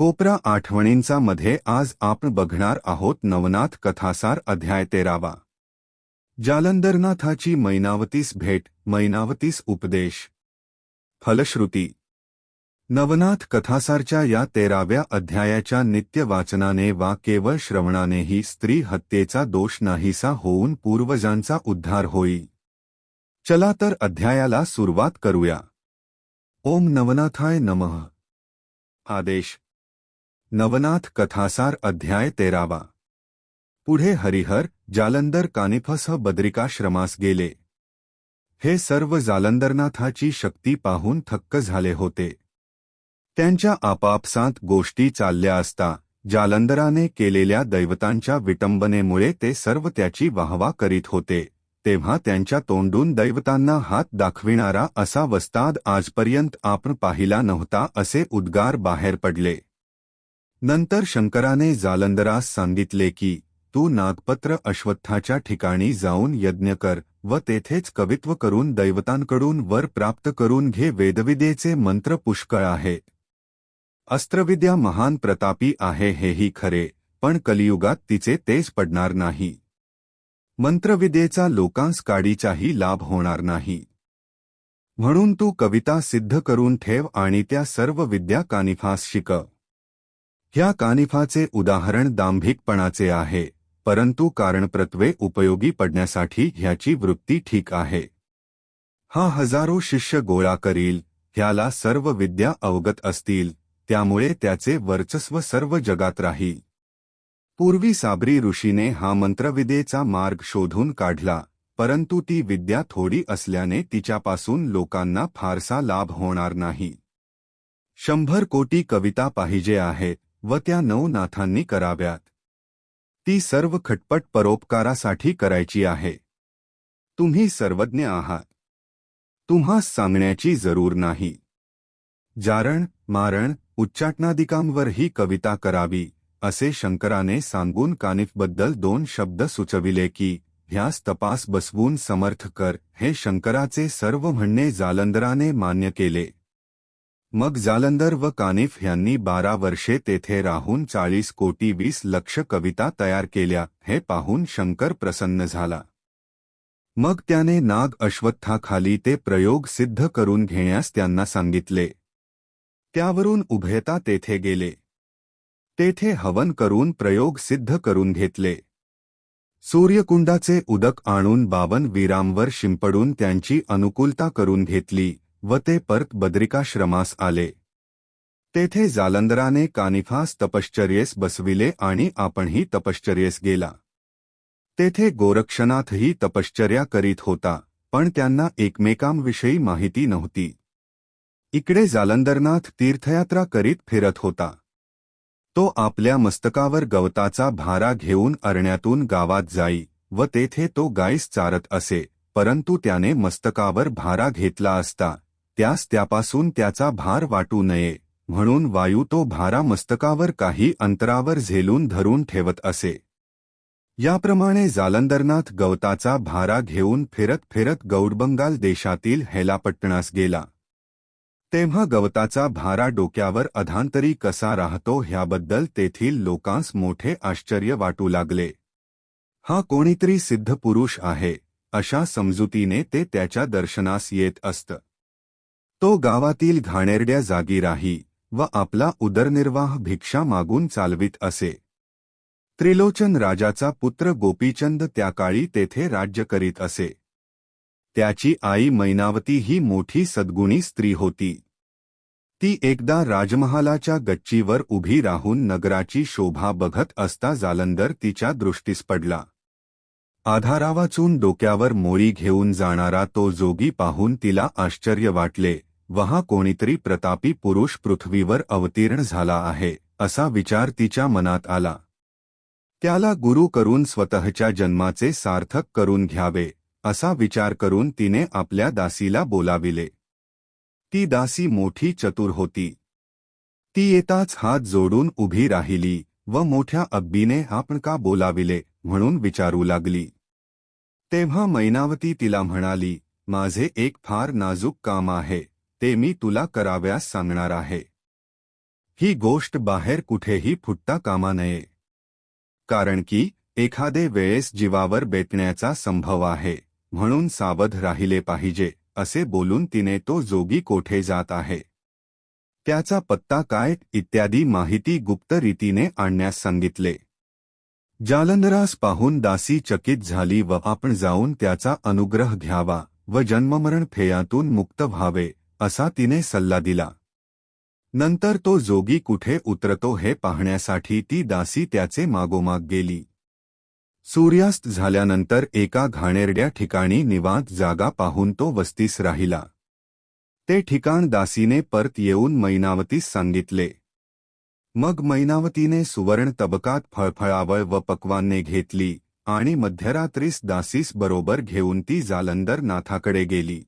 कोपरा आठवणींचा मध्ये आज आपण बघणार आहोत नवनाथ कथासार अध्याय तेरावा. जालंदरनाथाची मैनावतीस भेट मैनावतीस उपदेश. फलश्रुती. नवनाथ कथासारच्या या तेराव्या अध्यायाच्या नित्य वाचनाने वा केवळ श्रवणानेही स्त्री हत्येचा दोष नाहीसा होऊन पूर्वजांचा उद्धार होई. चला तर अध्यायाला सुरुवात करूया. ओम नवनाथाय नमः. आदेश. नवनाथ कथासार अध्याय तेरावा. पुढे हरिहर जालंदर कानिफसह बद्रिकाश्रमास गेले. हे सर्व जालंदरनाथाची शक्ती पाहून थक्क झाले होते. त्यांच्या आपापसात गोष्टी चालल्या असता जालंदराने केलेल्या दैवतांच्या विटंबनेमुळे ते सर्व त्याची वाहवा करीत होते तेव्हा त्यांच्या तोंडून दैवतांना हात दाखविणारा असा वस्ताद आजपर्यंत आपण पाहिला नव्हता असे उद्गार बाहेर पडले. नंतर शंकराने जालंदरास सांगितले की तू नागपत्र अश्वत्थाच्या ठिकाणी जाऊन यज्ञ कर व तेथेच कवित्व करून दैवतांकडून वर प्राप्त करून घे वेदविद्येचे मंत्र पुष्कळ आहे. अस्त्रविद्या महान प्रतापी आहे हेही खरे पण कलियुगात तिचे तेज पडणार नाही. मंत्रविद्येचा लोकांस काडीचाही लाभ होणार नाही. म्हणून तू कविता सिद्ध करून ठेव आणि त्या सर्व विद्या कानिफास शिक. ह्या कानिफाचे उदाहरण दांभिकपणाचे आहे परंतु कारणप्रत्वे उपयोगी पडण्यासाठी ह्याची वृत्ती ठीक आहे. हा हजारो शिष्य गोळा करील ह्याला सर्व विद्या अवगत असतील त्यामुळे त्याचे वर्चस्व सर्व जगात राहील. पूर्वी साबरी ऋषीने हा मंत्रविदेचा मार्ग शोधून काढला परंतु ती विद्या थोडी असल्याने तिच्यापासून लोकांना फारसा लाभ होणार नाही. शंभर कोटी कविता पाहिजे आहेत व त्या नऊ नाथांनी कराव्यात. ती सर्व खटपट परोपकारासाठी करायची आहे. तुम्ही सर्वज्ञ आहात. तुम्हा सांगण्याची जरूर नाही. जारण मारण उच्चाटनादिकांवर ही कविता करावी असे शंकराने सांगून कानिफबद्दल दोन शब्द सुचविले की ह्यास तपास बसवून समर्थ कर हे शंकराचे सर्व म्हणणे जालंदराने मान्य केले. मग जालंदर व कानिफ यांनी बारा वर्षे तेथे राहून चाळीस कोटी वीस लक्ष कविता तयार केल्या हे पाहून शंकर प्रसन्न झाला. मग त्याने नाग अश्वत्थाखाली ते प्रयोग सिद्ध करून घेण्यास त्यांना सांगितले. त्यावरून उभयता तेथे गेले. तेथे हवन करून प्रयोग सिद्ध करून घेतले. सूर्यकुंडाचे उदक आणून बावन वीरांवर शिंपडून त्यांची अनुकूलता करून घेतली. व ते परत बद्रिकाश्रमास आले. तेथे जालंदराने कानिफास तपश्चर्येस बसविले आणि आपणही तपश्चर्येस गेला. तेथे गोरक्षनाथही तपश्चर्या करीत होता पण त्यांना एकमेकांविषयी माहिती नव्हती. इकडे जालंदरनाथ तीर्थयात्रा करीत फिरत होता. तो आपल्या मस्तकावर गवताचा भारा घेऊन अरण्यातून गावात जाई व तेथे तो गाईस चारत असे परंतु त्याने मस्तकावर भारा घेतला असता. त्यास त्यापासून त्याचा भार वाटू नये. म्हणून वायू तो भारा मस्तकावर काही अंतरावर झेलून धरून ठेवत असे. याप्रमाणे जालंदरनाथ गवताचा भारा घेऊन फिरत फिरत गौडबंगाल देशातील हेलापट्टणास गेला. तेव्हा गवताचा भारा डोक्यावर अधांतरी कसा राहतो ह्याबद्दल तेथील लोकांस मोठे आश्चर्य वाटू लागले. हा कोणीतरी सिद्ध पुरुष आहे अशा समजुतीने ते त्याच्या दर्शनास येत असतं. तो गावातील घाणेरड्या जागी राही व आपला उदरनिर्वाह भिक्षा मागून चालवित असे. त्रिलोचन राजाचा पुत्र गोपीचंद त्या काळी तेथे राज्य करीत असे. त्याची आई मैनावती ही मोठी सद्गुणी स्त्री होती. ती एकदा राजमहालाच्या गच्चीवर उभी राहून नगराची शोभा बघत असता जालंदर तिच्या दृष्टीस पडला. आधारावाचून डोक्यावर मोळी घेऊन जाणारा तो जोगी पाहून तिला आश्चर्य वाटले. वहा कोणीतरी प्रतापी पुरुष पृथ्वीवर अवतीर्ण झाला आहे असा विचार तिच्या मनात आला. त्याला गुरु करून स्वतःच्या जन्माचे सार्थक करून घ्यावे असा विचार करून तिने आपल्या दासीला बोलाविले. ती दासी मोठी चतुर होती. ती येताच हात जोडून उभी राहिली व मोठ्या अब्बीने आपण का बोलाविले म्हणून विचारू लागली. तेव्हा मैनावती तिला म्हणाली माझे एक फार नाजूक काम आहे ते मी तुला कराव्यास सांगणार आहे. ही गोष्ट बाहेर कुठेही फुटता कामा नये. कारण की एखादे वेळेस जीवावर बेतण्याचा संभव आहे म्हणून सावध राहिले पाहिजे असे बोलून तिने तो जोगी कोठे जात आहे? त्याचा पत्ता काय इत्यादी माहिती गुप्त रीतीने आणण्यास सांगितले. जालंधरास पाहून दासी चकित झाली व आपण जाऊन त्याचा अनुग्रह घ्यावा व जन्ममरण फेयातून मुक्त व्हावे. असा तिने सल्ला दिला. नंतर तो जोगी कुठे उतरतो हे पाहण्यासाठी ती दासी त्याचे मागोमाग गेली. सूर्यास्त झाल्यानंतर एका घाणेरड्या ठिकाणी निवांत जागा पाहून तो वस्तीस राहिला. ते ठिकाण दासीने परत येऊन मैनावतीस सांगितले. मग मैनावतीने सुवर्ण तबकात फळफळावळ व पक्वान्ने घेतली आणि मध्यरात्रीस दासीस बरोबर घेऊन ती जालंदर नाथाकडे गेली.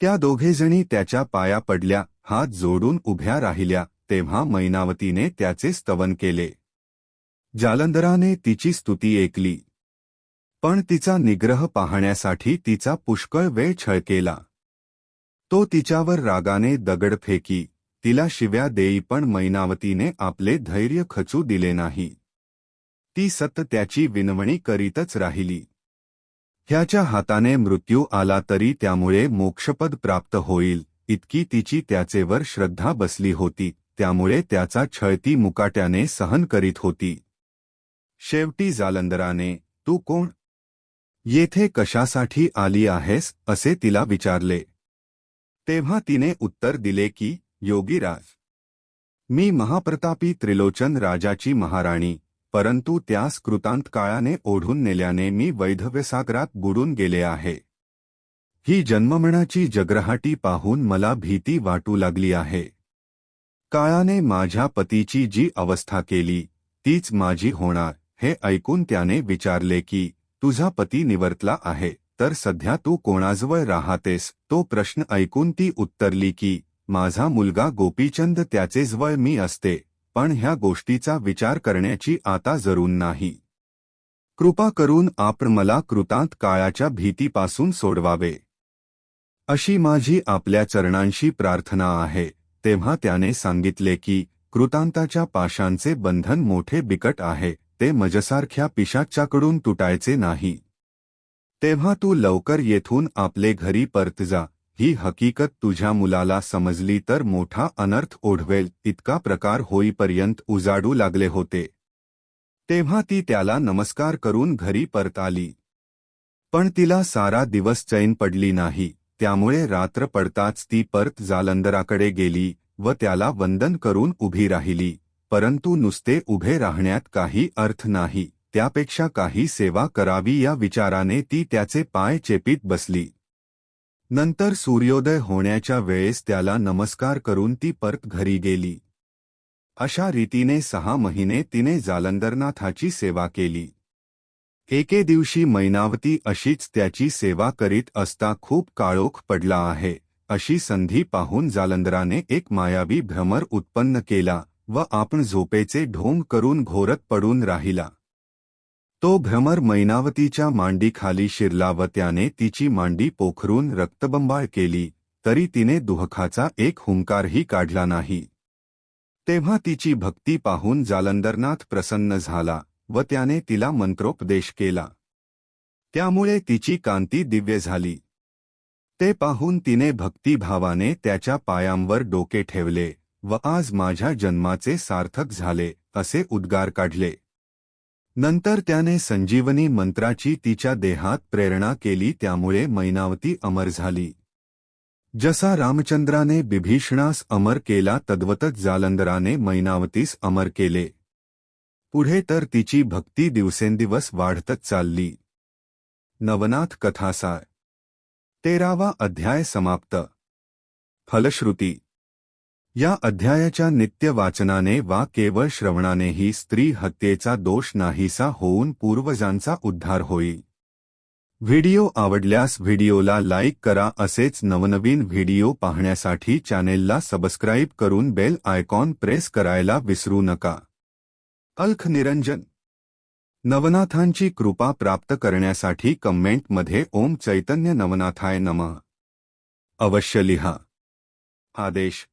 त्या दोघेजणी त्याच्या पाया पडल्या हात जोडून उभ्या राहिल्या तेव्हा मैनावतीने त्याचे स्तवन केले. जालंधराने तिची स्तुती ऐकली. पण तिचा निग्रह पाहण्यासाठी तिचा पुष्कळ वेळ छळ केला. तो तिच्यावर रागाने दगड फेकी तिला शिव्या देई पण मैनावतीने आपले धैर्य खचू दिले नाही. ती सत त्याची विनवणी करीतच राहिली. ह्याच्या हाताने मृत्यू आला तरी त्यामुळे मोक्षपद प्राप्त होईल. इतकी तिची त्याचेवर श्रद्धा बसली होती त्यामुळे त्याचा छळती मुकाट्याने सहन करीत होती. शेवटी जालंदराने तू कोण? येथे कशासाठी आली आहेस? असे तिला विचारले. तेव्हा तिने उत्तर दिले की योगीराज. मी महाप्रतापी त्रिलोचन राजाची महाराणी. परंतु त्यास कृतांत काळाने ओढून नेल्याने मी वैधव्यसागरात बुडून गेले आहे. ही जन्ममणाची जगरहाटी पाहून मला भीती वाटू लागली आहे. काळाने माझ्या पतीची जी अवस्था केली तीच माझी होणार हे ऐकून त्याने विचारले की तुझा पती निवर्तला आहे तर सध्या तू कोणाजवळ राहतेस? तो प्रश्न ऐकून ती उत्तरली की माझा मुलगा गोपीचंद त्याचेजवळ मी असते पण ह्या गोष्टीचा विचार करण्याची आता जरूर नाही. कृपा करून आपण मला कृतांत काळाच्या भीतीपासून सोडवावे. अशी माझी आपल्या चरणांशी प्रार्थना आहे. तेव्हा त्याने सांगितले की कृतांताच्या पाशांचे बंधन मोठे बिकट आहे. ते मजसारख्या पिशाच्याकडून तुटायचे नाही. तेव्हा तू लवकर येथून आपले घरी परत जा. ही हकीकत तुझ्या मुलाला समजली तर मोठा अनर्थ ओढवेल इतका प्रकार होईपर्यंत उजाडू लागले होते. तेव्हा ती त्याला नमस्कार करून घरी परत आली. पण तिला सारा दिवस चैन पडली नाही त्यामुळे रात्र पडताच ती परत जालंदराकडे गेली व त्याला वंदन करून उभी राहिली परंतु नुसते उभे राहण्यात काही अर्थ नाही त्यापेक्षा काही सेवा करावी या विचाराने ती त्याचे पाय चेपीत बसली. नंतर सूर्योदय होण्याच्या वेळेस त्याला नमस्कार करून ती परत घरी गेली. अशा रीतीने सहा महिने तिने जालंदरनाथाची सेवा केली. एके दिवशी मैनावती अशीच त्याची सेवा करीत असता खूप काळोख पडला आहे अशी संधी पाहून जालंदराने एक मायावी भ्रमर उत्पन्न केला व आपण झोपेचे ढोंग करून घोरत पडून राहिला. तो भ्रमर मैनावतीच्या मांडीखाली शिरला व त्याने तिची मांडी पोखरून रक्तबंबाळ केली तरी तिने दुहखाचा एक हुंकारही काढला नाही. तेव्हा तिची भक्ती पाहून जालंदरनाथ प्रसन्न झाला व त्याने तिला मंत्रोपदेश केला. त्यामुळे तिची कांती दिव्य झाली. ते पाहून तिने भक्तिभावाने त्याच्या पायांवर डोके ठेवले व आज माझ्या जन्माचे सार्थक झाले असे उद्गार काढले. नंतर त्याने संजीवनी मंत्राची तिच्या देहात प्रेरणा केली त्यामुळे मैनावती अमर झाली. जसा रामचंद्राने बिभीषणास अमर केला तद्वतच जालंदराने मैनावतीस अमर केले. पुढे तर तिची भक्ती दिवसेंदिवस वाढतच चालली. नवनाथ कथासार. तेरावा अध्याय समाप्त. फलश्रुती. या अध्यायाच्या नित्य वाचनाने वा केवळ श्रवणानेही स्त्री हत्येचा दोष नाहीसा होऊन पूर्वजांचा उद्धार होईल. व्हिडिओ आवडल्यास व्हिडिओला लाईक करा असेच नवनवीन व्हिडिओ पाहण्यासाठी चॅनेलला सबस्क्राईब करून बेल आयकॉन प्रेस करायला विसरू नका. अल्ख निरंजन. नवनाथांची कृपा प्राप्त करण्यासाठी कमेंटमध्ये ओम चैतन्य नवनाथाय नमः. अवश्य लिहा. आदेश.